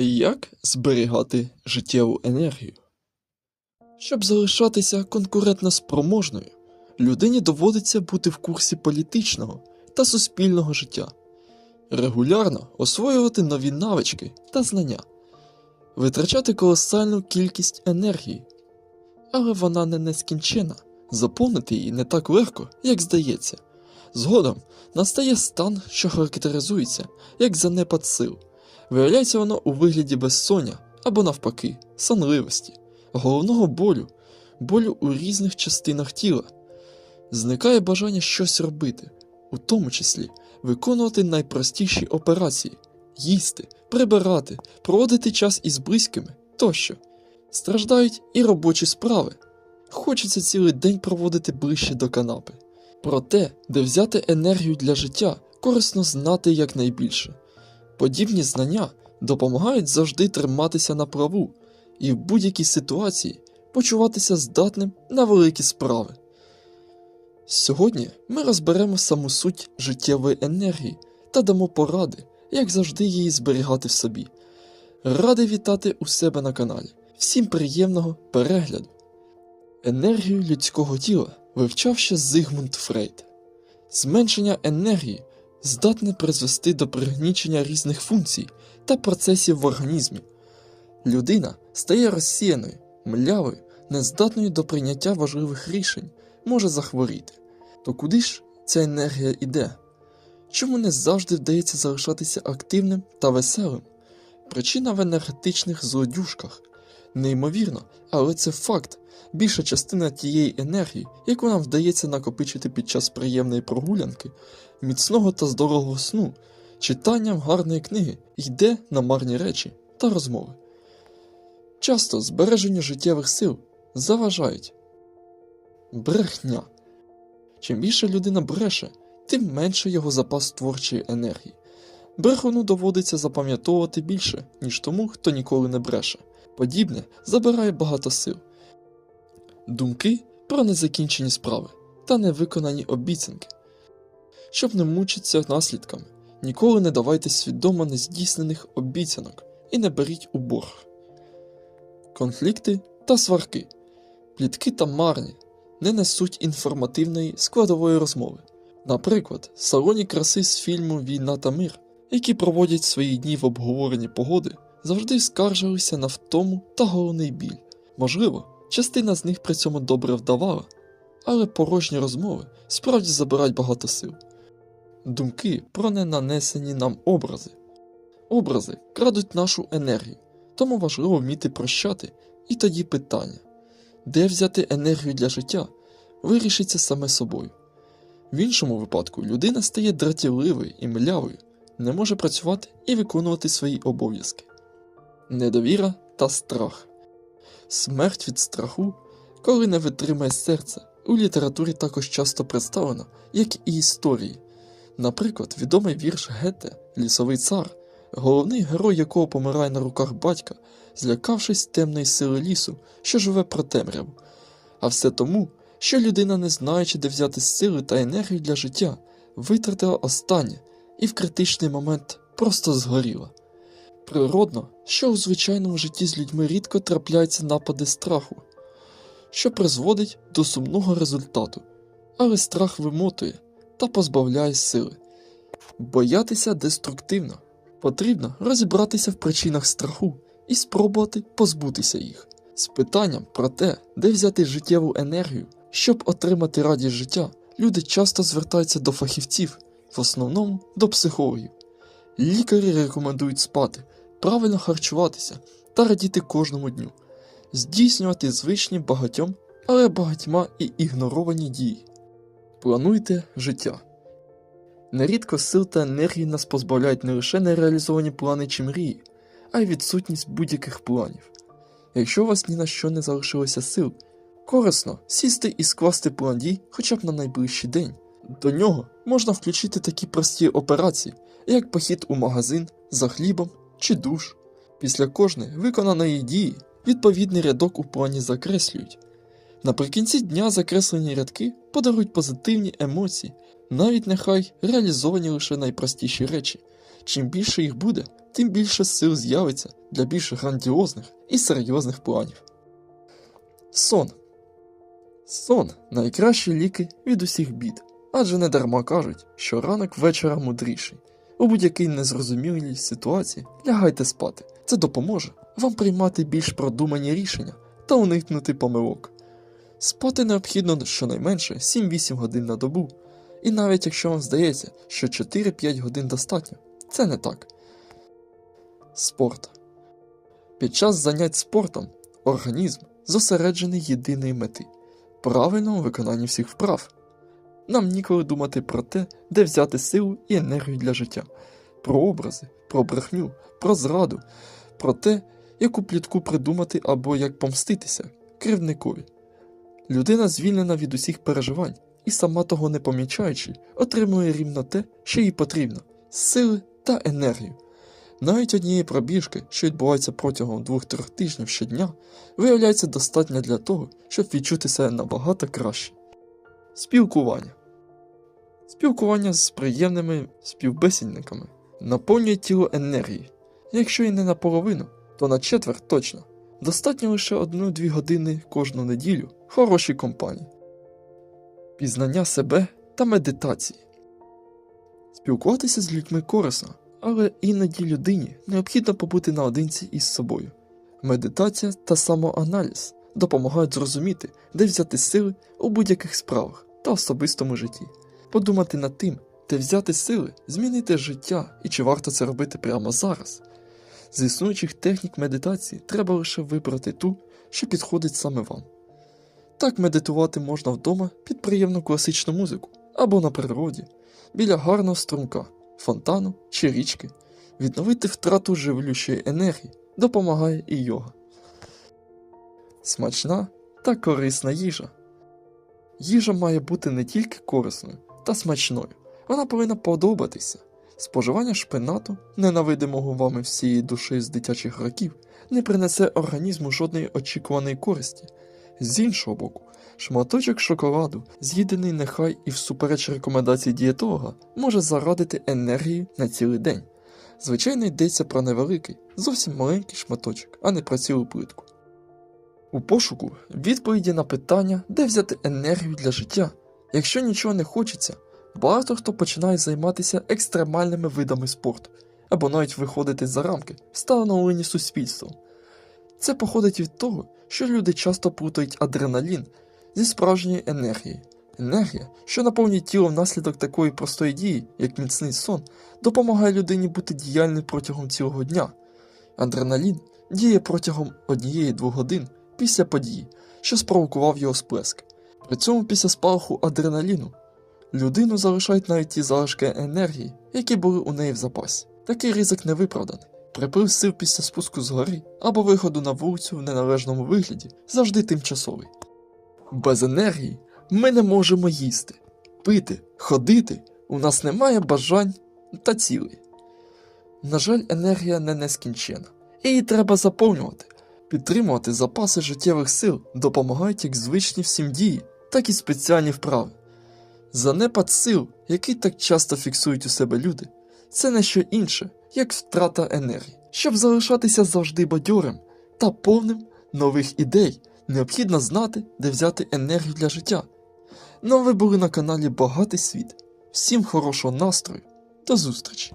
Як зберігати життєву енергію? Щоб залишатися конкурентно спроможною, людині доводиться бути в курсі політичного та суспільного життя, регулярно освоювати нові навички та знання, витрачати колосальну кількість енергії, але вона не нескінчена, заповнити її не так легко, як здається. Згодом настає стан, що характеризується як занепад сил. Виявляється воно у вигляді безсоння або навпаки, сонливості, головного болю, болю у різних частинах тіла. Зникає бажання щось робити, у тому числі виконувати найпростіші операції, їсти, прибирати, проводити час із близькими тощо. Страждають і робочі справи. Хочеться цілий день проводити ближче до канапи. Про те, де взяти енергію для життя, корисно знати якнайбільше. Подібні знання допомагають завжди триматися на плаву і в будь-якій ситуації почуватися здатним на великі справи. Сьогодні ми розберемо саму суть життєвої енергії та дамо поради, як завжди її зберігати в собі. Радий вітати у себе на каналі. Всім приємного перегляду! Енергію людського тіла вивчав ще Зигмунд Фрейд. Зменшення енергії здатне призвести до пригнічення різних функцій та процесів в організмі. Людина стає розсіяною, млявою, нездатною до прийняття важливих рішень, може захворіти. То куди ж ця енергія йде? Чому не завжди вдається залишатися активним та веселим? Причина в енергетичних злодюжках. Неймовірно, але це факт. Більша частина тієї енергії, яку нам вдається накопичити під час приємної прогулянки, міцного та здорового сну, читанням гарної книги йде на марні речі та розмови. Часто збереженню життєвих сил заважають брехня. Чим більше людина бреше, тим менше його запас творчої енергії. Брехуну доводиться запам'ятовувати більше, ніж тому, хто ніколи не бреше. Подібне забирає багато сил. Думки про незакінчені справи та невиконані обіцянки. Щоб не мучитися наслідками, ніколи не давайте свідомо нездійснених обіцянок і не беріть у борг. Конфлікти та сварки, плітки та марні не несуть інформативної складової розмови. Наприклад, салоні краси з фільму Війна та мир, які проводять свої дні в обговоренні погоди, завжди скаржилися на втому та головний біль. Можливо, частина з них при цьому добре вдавала, але порожні розмови справді забирають багато сил. Думки про ненанесені нам образи. Образи крадуть нашу енергію, тому важливо вміти прощати, і тоді питання, де взяти енергію для життя, вирішиться саме собою. В іншому випадку людина стає дратівливою і млявою, не може працювати і виконувати свої обов'язки. Недовіра та страх. Смерть від страху, коли не витримає серце, у літературі також часто представлено, як і історії. Наприклад, відомий вірш Гете Лісовий цар, головний герой якого помирає на руках батька, злякавшись темної сили лісу, що живе про темряву. А все тому, що людина, не знаючи, де взяти сили та енергію для життя, витратила останнє і в критичний момент просто згоріла. Природно, що у звичайному житті з людьми рідко трапляються напади страху, що призводить до сумного результату, але страх вимотує та позбавляє сили. Боятися деструктивно. Потрібно розібратися в причинах страху і спробувати позбутися їх. З питанням про те, де взяти життєву енергію, щоб отримати радість життя, люди часто звертаються до фахівців, в основному до психологів. Лікарі рекомендують спати, правильно харчуватися та радіти кожному дню, здійснювати звичні багатьом, але багатьма і ігноровані дії. Плануйте життя. Нерідко сил та енергії нас позбавляють не лише нереалізовані плани чи мрії, а й відсутність будь-яких планів. Якщо у вас ні на що не залишилося сил, корисно сісти і скласти план дій хоча б на найближчий день. До нього можна включити такі прості операції, як похід у магазин за хлібом чи душ. Після кожної виконаної дії відповідний рядок у плані закреслюють. Наприкінці дня закреслені рядки подарують позитивні емоції, навіть нехай реалізовані лише найпростіші речі. Чим більше їх буде, тим більше сил з'явиться для більш грандіозних і серйозних планів. Сон. Сон найкращі ліки від усіх бід, адже не дарма кажуть, що ранок вечора мудріший. У будь-якій незрозумілій ситуації лягайте спати. Це допоможе вам приймати більш продумані рішення та уникнути помилок. Спати необхідно щонайменше 7-8 годин на добу, і навіть якщо вам здається, що 4-5 годин достатньо, це не так. Спорт. Під час занять спортом організм зосереджений єдиної мети правильному виконанні всіх вправ. Нам ніколи думати про те, де взяти силу і енергію для життя, про образи, про брехню, про зраду, про те, яку плітку придумати або як помститися кривдникові. Людина звільнена від усіх переживань і, сама того не помічаючи, отримує рівно те, що їй потрібно сили та енергію. Навіть однієї пробіжки, що відбувається протягом 2-3 тижнів щодня, виявляється достатньо для того, щоб відчути себе набагато краще. Спілкування. Спілкування з приємними співбесідниками наповнює тіло енергії. Якщо і не наполовину, то на четверть точно. Достатньо лише 1-2 години кожну неділю хорошій компанії. Пізнання себе та медитації. Спілкуватися з людьми корисно, але іноді людині необхідно побути наодинці із собою. Медитація та самоаналіз допомагають зрозуміти, де взяти сили у будь-яких справах та особистому житті, подумати над тим, де взяти сили, змінити життя і чи варто це робити прямо зараз. З існуючих технік медитації треба лише вибрати ту, що підходить саме вам. Так медитувати можна вдома під приємну класичну музику або на природі, біля гарного струмка, фонтану чи річки. Відновити втрату живлющої енергії допомагає і йога. Смачна та корисна їжа. Їжа має бути не тільки корисною та смачною, вона повинна подобатися. Споживання шпинату, ненавидимого вами всієї душі з дитячих років, не принесе організму жодної очікуваної користі. З іншого боку, шматочок шоколаду, з'їдений нехай і всупереч рекомендацій дієтолога, може зарадити енергію на цілий день. Звичайно, йдеться про невеликий, зовсім маленький шматочок, а не про цілу плитку. У пошуку відповіді на питання, де взяти енергію для життя. Якщо нічого не хочеться, багато хто починає займатися екстремальними видами спорту або навіть виходити за рамки, встановлені суспільством. Це походить від того, що люди часто плутають адреналін зі справжньою енергією. Енергія, що наповнює тіло внаслідок такої простої дії, як міцний сон, допомагає людині бути діяльною протягом цілого дня. Адреналін діє протягом однієї-двох годин після події, що спровокував його сплеск. При цьому після спалаху адреналіну людину залишають навіть ті залишки енергії, які були у неї в запасі. Такий ризик не виправданий. Приплив сил після спуску з гори або виходу на вулицю в неналежному вигляді завжди тимчасовий. Без енергії ми не можемо їсти, пити, ходити, у нас немає бажань та цілей. На жаль, енергія не нескінчена, її треба заповнювати. Підтримувати запаси життєвих сил допомагають як звичні всім дії, так і спеціальні вправи. Занепад сил, який так часто фіксують у себе люди, це не що інше, як втрата енергії. Щоб залишатися завжди бадьорим та повним нових ідей, необхідно знати, де взяти енергію для життя. Ну а ви були на каналі Багатий світ. Всім хорошого настрою, до зустрічі!